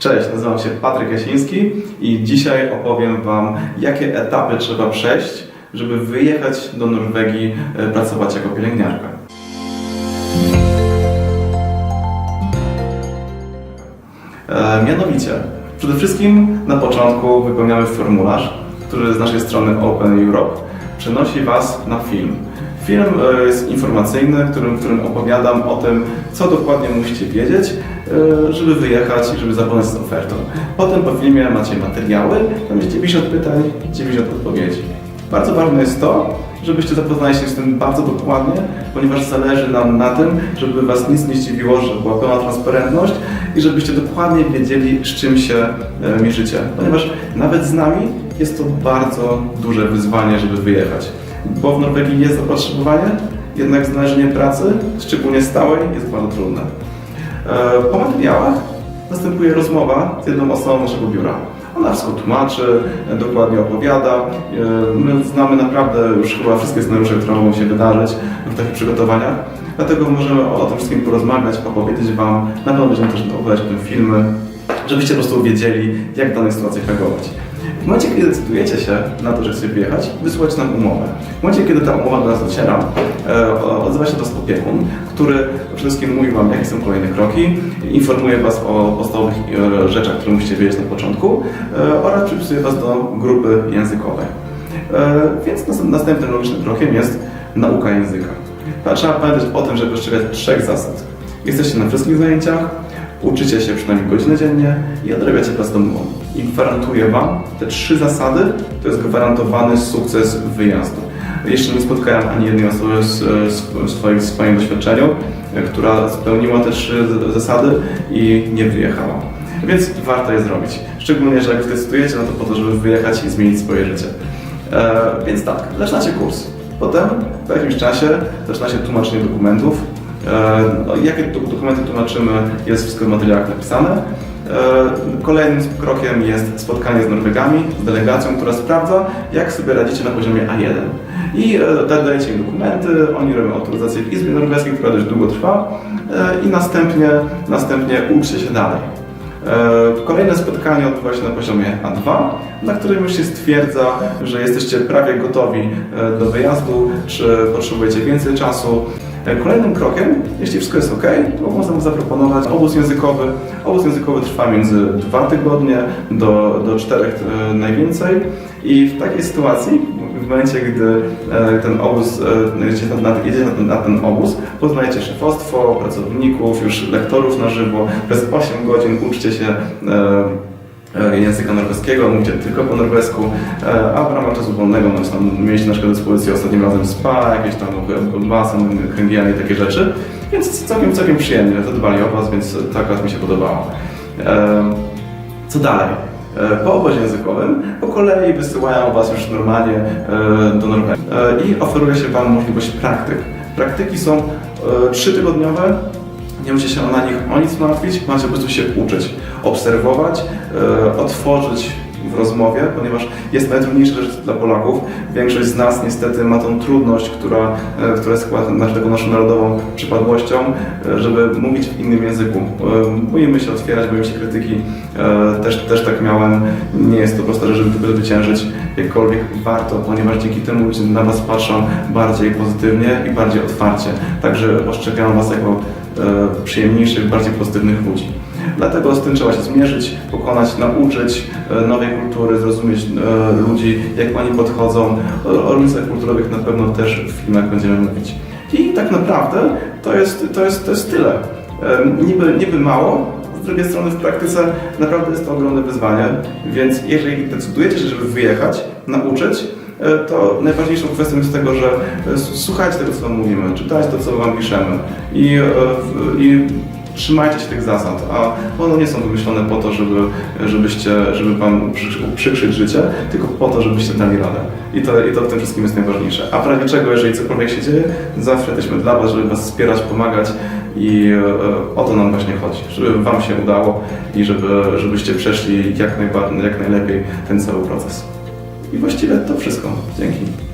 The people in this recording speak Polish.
Cześć, nazywam się Patryk Jasiński i dzisiaj opowiem Wam, jakie etapy trzeba przejść, żeby wyjechać do Norwegii e, pracować jako pielęgniarka. E, mianowicie, przede wszystkim na początku wypełniamy formularz, który z naszej strony Open Europe przenosi Was na film. Film e, jest informacyjny, w którym, w którym opowiadam o tym, co dokładnie musicie wiedzieć, e, żeby wyjechać i żeby zapoznać z ofertą. Potem po filmie macie materiały, tam jest 90 pytań, 90 odpowiedzi. Bardzo ważne jest to, żebyście zapoznali się z tym bardzo dokładnie, ponieważ zależy nam na tym, żeby Was nic nie zdziwiło, żeby była pełna transparentność i żebyście dokładnie wiedzieli, z czym się e, mierzycie. Ponieważ nawet z nami jest to bardzo duże wyzwanie, żeby wyjechać. Bo w Norwegii jest zapotrzebowanie, jednak znalezienie pracy, szczególnie stałej, jest bardzo trudne. E, Po materiałach następuje rozmowa z jedną osobą naszego biura. Ona wszystko tłumaczy, dokładnie opowiada. E, My znamy naprawdę już chyba wszystkie scenariusze, które mogą się wydarzyć w takich przygotowaniach. Dlatego możemy o tym wszystkim porozmawiać, opowiedzieć Wam. Na pewno będziemy też opowiadać o tym filmy, żebyście po prostu wiedzieli, jak w danej sytuacji reagować. W momencie, kiedy decydujecie się na to, że chcecie wyjechać, wysyłać nam umowę. W momencie, kiedy ta umowa do nas dociera, e, odzywa się do nas opiekun, który przede wszystkim mówi Wam, jakie są kolejne kroki, informuje Was o podstawowych e, rzeczach, które musicie wiedzieć na początku e, oraz przypisuje Was do grupy językowej. Więc nas- następnym logicznym krokiem jest nauka języka. Trzeba pamiętać o tym, żeby przestrzegać trzech zasad. Jesteście na wszystkich zajęciach, uczycie się przynajmniej godzinę dziennie i odrabiacie pracę domową. I gwarantuję Wam, te trzy zasady to jest gwarantowany sukces wyjazdu. Jeszcze nie spotkałem ani jednej osoby z, w swoim, doświadczeniu, e, która spełniła te trzy zasady i nie wyjechała. Więc warto je zrobić. Szczególnie, że jak zdecydujecie na to po to, żeby wyjechać i zmienić swoje życie. E, więc tak, zaczynacie kurs. Potem po jakimś czasie zaczyna się tłumaczenie dokumentów. E, no, jakie do- dokumenty tłumaczymy, jest wszystko w materiałach napisane. E, Kolejnym krokiem jest spotkanie z Norwegami, z delegacją, która sprawdza, jak sobie radzicie na poziomie A1. I e, da- dajecie im dokumenty, oni robią autoryzację w Izbie Norweskiej, która dość długo trwa e, i następnie, następnie uczcie się dalej. Kolejne spotkanie odbywa się na poziomie A2, na którym już się stwierdza, że jesteście prawie gotowi do wyjazdu, czy potrzebujecie więcej czasu. E, Kolejnym krokiem, jeśli wszystko jest ok, to można zaproponować obóz językowy. Obóz językowy trwa między 2 tygodnie do, do 4 e, najwięcej i w takiej sytuacji, w momencie, gdy e, ten obóz, jedziecie na, na, ten, obóz, poznajecie szefostwo, pracowników, już lektorów na żywo. Przez 8 godzin uczcie się języka norweskiego, mówicie tylko po norwesku, e, a w ramach czasu wolnego tam mieliście na przykład dyspozycję ostatnim razem spa, jakieś tam basen, kręgielnie takie rzeczy, więc całkiem, całkiem przyjemnie, zadbali o Was, więc to akurat mi się podobało. E, Co dalej? E, Po obozie językowym po kolei wysyłają Was już normalnie do Norwegii i oferuje się Wam możliwość praktyk. Praktyki są trzytygodniowe, nie musicie się na nich o nic martwić, macie po prostu się uczyć, obserwować, e, otworzyć w rozmowie, ponieważ jest najtrudniejsza rzecz dla Polaków. Większość z nas niestety ma tą trudność, która, e, która jest chyba naszą, naszą narodową przypadłością, e, żeby mówić w innym języku. E, Boimy się otwierać, boimy się krytyki. Też, też tak miałem. Nie jest to prosta rzecz, żeby tego zwyciężyć. Jakkolwiek warto, ponieważ dzięki temu ludzie na Was patrzą bardziej pozytywnie i bardziej otwarcie. Także postrzegają Was jako przyjemniejszych, bardziej pozytywnych ludzi. Dlatego z tym trzeba się zmierzyć, pokonać, nauczyć e, nowej kultury, zrozumieć e, ludzi, jak oni podchodzą. O, różnicach kulturowych na pewno też w filmach będziemy mówić. I tak naprawdę to jest, to jest, to jest tyle. Niby, niby mało, z drugiej strony w praktyce naprawdę jest to ogromne wyzwanie, więc jeżeli decydujecie się, żeby wyjechać, nauczyć, e, to najważniejszą kwestią jest tego, że słuchajcie tego, co wam mówimy, czytajcie to, co wam piszemy i, i trzymajcie się tych zasad, a one nie są wymyślone po to, żeby, żebyście, żeby wam przy- uprzykrzyć życie, tylko po to, żebyście dali radę. I to, I to w tym wszystkim jest najważniejsze. A w razie czego, jeżeli cokolwiek się dzieje, zawsze jesteśmy dla was, żeby was wspierać, pomagać i e, o to nam właśnie chodzi, żeby wam się udało i żeby, żebyście przeszli jak, najbardziej, jak najlepiej ten cały proces. I właściwie to wszystko. Dzięki.